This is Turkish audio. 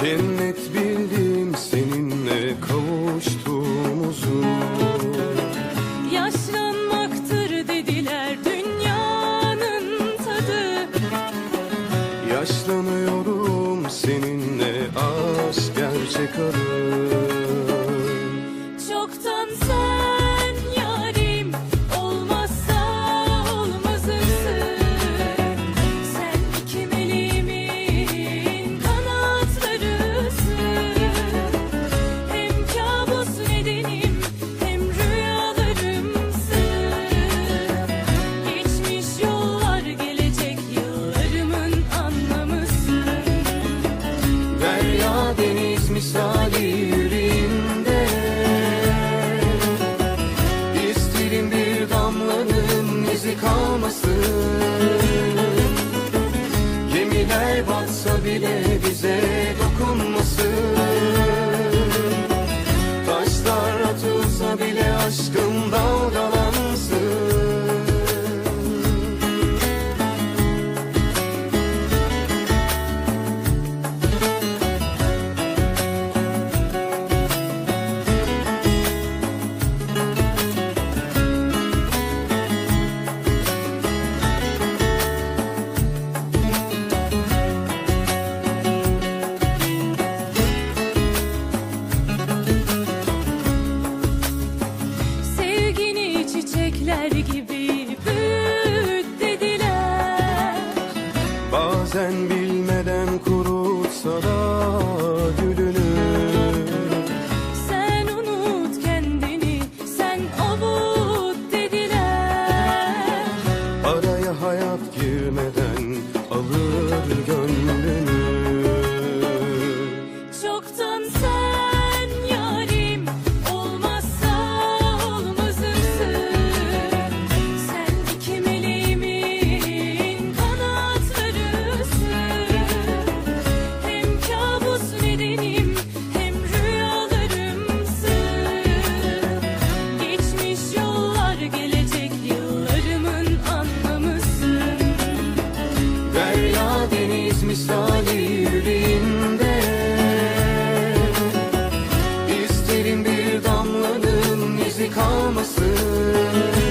Cennet bildir kalmasın. Gemiler batsa bile çiçekler gibi büyüt dediler. Bazen bilmeden kurutsa da gülünü Sen unut kendini sen avut dediler. Araya hayat girmeden alır gönlünü deniz misali yüreğimde. İsterim bir damlanın izi kalmasın